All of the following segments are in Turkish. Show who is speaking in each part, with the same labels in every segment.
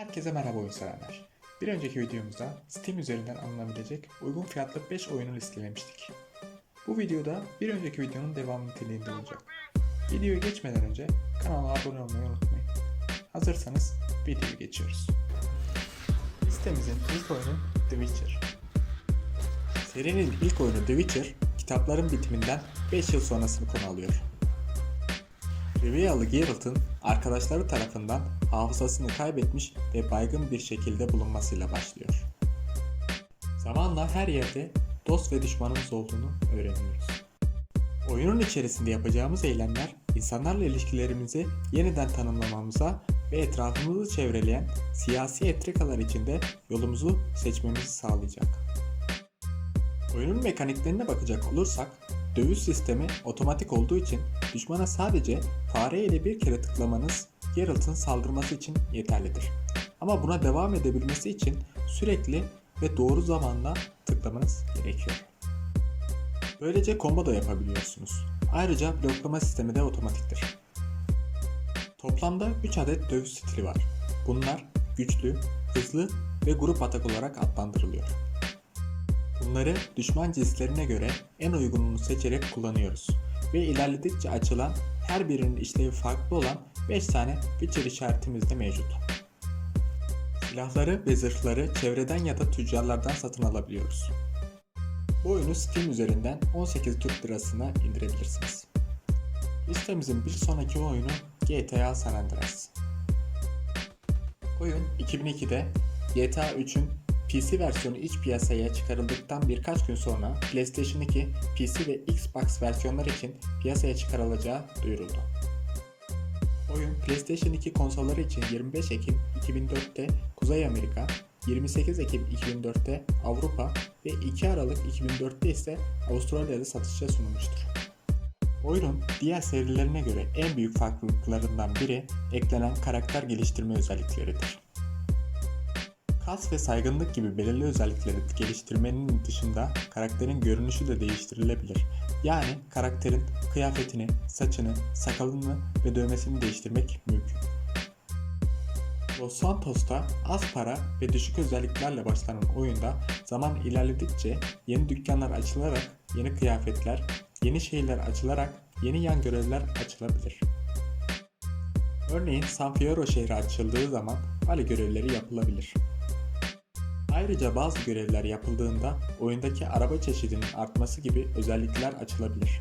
Speaker 1: Herkese merhaba oyun severler. Bir önceki videomuzda Steam üzerinden alınabilecek uygun fiyatlı 5 oyunu listelemiştik. Bu videoda bir önceki videonun devamı niteliğinde olacak. Videoya geçmeden önce kanala abone olmayı unutmayın. Hazırsanız videoya geçiyoruz. Listemizin ilk oyunu The Witcher. Serinin ilk oyunu The Witcher, kitapların bitiminden 5 yıl sonrasını konu alıyor. Rivieralı Geralt'ın arkadaşları tarafından hafızasını kaybetmiş ve baygın bir şekilde bulunmasıyla başlıyor. Zamanla her yerde dost ve düşmanımız olduğunu öğreniyoruz. Oyunun içerisinde yapacağımız eylemler insanlarla ilişkilerimizi yeniden tanımlamamıza ve etrafımızı çevreleyen siyasi entrikalar içinde yolumuzu seçmemizi sağlayacak. Oyunun mekaniklerine bakacak olursak, dövüş sistemi otomatik olduğu için düşmana sadece fare ile bir kere tıklamanız Geralt'ın saldırması için yeterlidir. Ama buna devam edebilmesi için sürekli ve doğru zamanla tıklamanız gerekiyor. Böylece combo da yapabiliyorsunuz. Ayrıca bloklama sistemi de otomatiktir. Toplamda 3 adet dövüş stili var. Bunlar güçlü, hızlı ve grup atak olarak adlandırılıyor. Bunları düşman cinslerine göre en uygununu seçerek kullanıyoruz ve ilerledikçe açılan her birinin işlevi farklı olan 5 tane Witcher işaretimiz de mevcut. Silahları ve zırhları çevreden ya da tüccarlardan satın alabiliyoruz. Bu oyunu Steam üzerinden 18 Türk lirasına indirebilirsiniz. Listemizin bir sonraki oyunu GTA San Andreas. Oyun 2002'de GTA 3'ün PC versiyonu iç piyasaya çıkarıldıktan birkaç gün sonra PlayStation 2, PC ve Xbox versiyonlar için piyasaya çıkarılacağı duyuruldu. Oyun PlayStation 2 konsolları için 25 Ekim 2004'te Kuzey Amerika, 28 Ekim 2004'te Avrupa ve 2 Aralık 2004'te ise Avustralya'da satışa sunulmuştur. Oyunun diğer serilerine göre en büyük farklılıklarından biri eklenen karakter geliştirme özellikleridir. Kas ve saygınlık gibi belirli özellikleri geliştirmenin dışında karakterin görünüşü de değiştirilebilir. Yani karakterin kıyafetini, saçını, sakalını ve dövmesini değiştirmek mümkün. Los Santos'ta az para ve düşük özelliklerle başlanan oyunda zaman ilerledikçe yeni dükkanlar açılarak yeni kıyafetler, yeni şehirler açılarak yeni yan görevler açılabilir. Örneğin San Fierro şehri açıldığı zaman vali görevleri yapılabilir. Ayrıca bazı görevler yapıldığında oyundaki araba çeşidinin artması gibi özellikler açılabilir.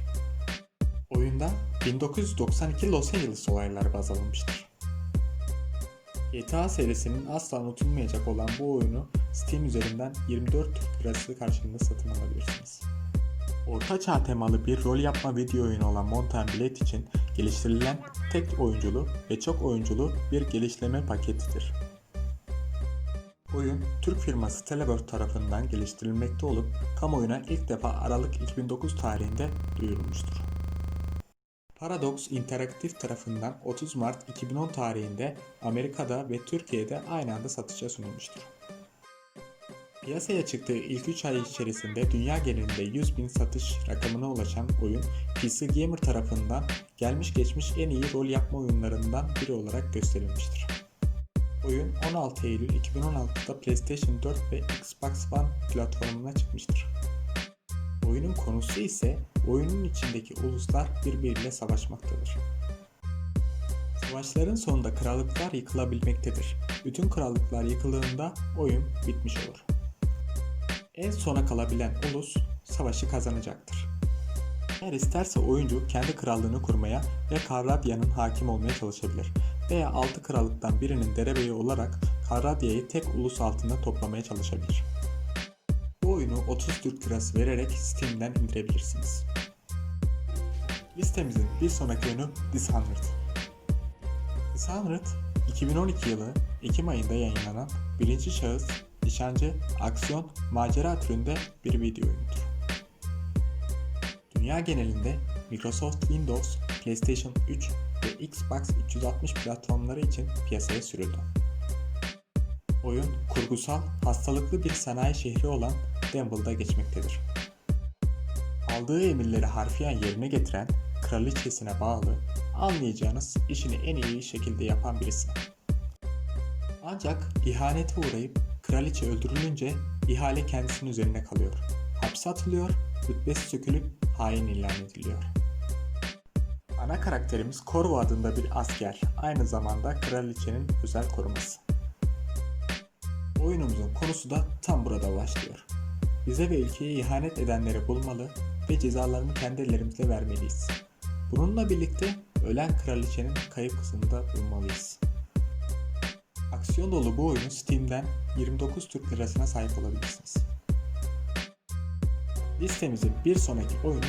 Speaker 1: Oyunda 1992 Los Angeles olayları baz alınmıştır. GTA serisinin asla unutulmayacak olan bu oyunu Steam üzerinden 24 Türk Lirası karşılığında satın alabilirsiniz. Orta çağ temalı bir rol yapma video oyunu olan Mountain Blade için geliştirilen tek oyunculu ve çok oyunculu bir geliştirme paketidir. Oyun, Türk firması Telebird tarafından geliştirilmekte olup kamuoyuna ilk defa Aralık 2009 tarihinde duyurulmuştur. Paradox Interactive tarafından 30 Mart 2010 tarihinde Amerika'da ve Türkiye'de aynı anda satışa sunulmuştur. Piyasaya çıktığı ilk 3 ay içerisinde dünya genelinde 100 bin satış rakamına ulaşan oyun, PC Gamer tarafından gelmiş geçmiş en iyi rol yapma oyunlarından biri olarak gösterilmiştir. Oyun 16 Eylül 2016'da PlayStation 4 ve Xbox One platformuna çıkmıştır. Oyunun konusu ise oyunun içindeki uluslar birbiriyle savaşmaktadır. Savaşların sonunda krallıklar yıkılabilmektedir. Bütün krallıklar yıkıldığında oyun bitmiş olur. En sona kalabilen ulus savaşı kazanacaktır. Eğer isterse oyuncu kendi krallığını kurmaya ve Karradya'nın hakim olmaya çalışabilir veya 6 krallıktan birinin derebeyi olarak Karradya'yı tek ulus altında toplamaya çalışabilir. Bu oyunu 30 Türk lirası vererek Steam'den indirebilirsiniz. Listemizin bir sonraki oyunu Dishonored. Dishonored, 2012 yılı Ekim ayında yayınlanan birinci şahıs, nişancı, aksiyon, macera türünde bir video oyunudur. Dünya genelinde Microsoft Windows, PlayStation 3 ve Xbox 360 platformları için piyasaya sürüldü. Oyun, kurgusal, hastalıklı bir sanayi şehri olan Denville'da geçmektedir. Aldığı emirleri harfiyen yerine getiren, kraliçesine bağlı, anlayacağınız işini en iyi şekilde yapan birisi. Ancak ihanete uğrayıp kraliçe öldürülünce ihale kendisinin üzerine kalıyor. Hapse atılıyor, rütbesi sökülüp hain ilan ediliyor. Ana karakterimiz Corvo adında bir asker, aynı zamanda kraliçenin özel koruması. Oyunumuzun konusu da tam burada başlıyor. Bize ve ülkeye ihanet edenleri bulmalı ve cezalarını kendi ellerimizle vermeliyiz. Bununla birlikte ölen kraliçenin kayıp kızını da bulmalıyız. Aksiyon dolu bu oyunu Steam'den 29 Türk Lirasına sahip olabilirsiniz. Listemizin bir sonraki oyunu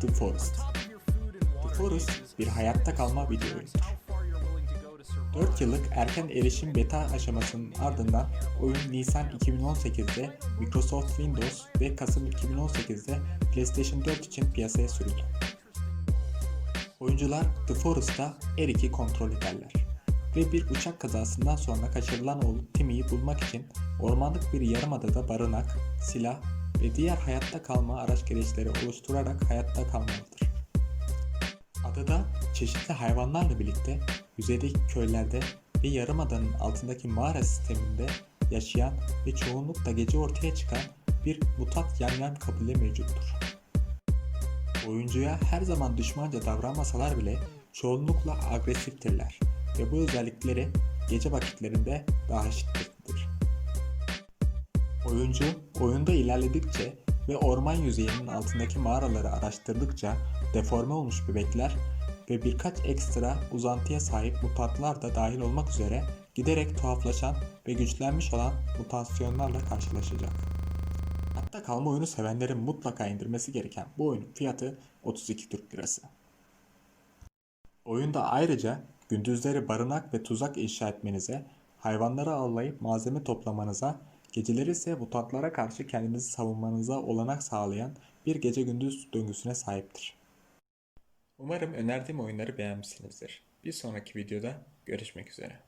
Speaker 1: The Forest. Forest bir hayatta kalma video oyunudur. 4 yıllık erken erişim beta aşamasının ardından oyun Nisan 2018'de Microsoft Windows ve Kasım 2018'de PlayStation 4 için piyasaya sürüldü. Oyuncular The Forest'ta Eric'i kontrol ederler ve bir uçak kazasından sonra kaçırılan oğlu Timmy'yi bulmak için ormanlık bir yarımadada barınak, silah ve diğer hayatta kalma araç gereçleri oluşturarak hayatta kalmalıdır. Adada çeşitli hayvanlarla birlikte yüzeydeki köylerde ve yarımadanın altındaki mağara sisteminde yaşayan ve çoğunlukla gece ortaya çıkan bir mutat yamyam kabile mevcuttur. Oyuncuya her zaman düşmanca davranmasalar bile çoğunlukla agresiftirler ve bu özellikleri gece vakitlerinde daha şiddetlidir. Oyuncu oyunda ilerledikçe ve orman yüzeyinin altındaki mağaraları araştırdıkça deforme olmuş bebekler ve birkaç ekstra uzantıya sahip mutantlar da dahil olmak üzere giderek tuhaflaşan ve güçlenmiş olan mutasyonlarla karşılaşacak. Hatta kalma oyunu sevenlerin mutlaka indirmesi gereken bu oyunun fiyatı 32 Türk Lirası. Oyunda ayrıca gündüzleri barınak ve tuzak inşa etmenize, hayvanları avlayıp malzeme toplamanıza, geceleri ise mutantlara karşı kendinizi savunmanıza olanak sağlayan bir gece gündüz döngüsüne sahiptir. Umarım önerdiğim oyunları beğenmişsinizdir. Bir sonraki videoda görüşmek üzere.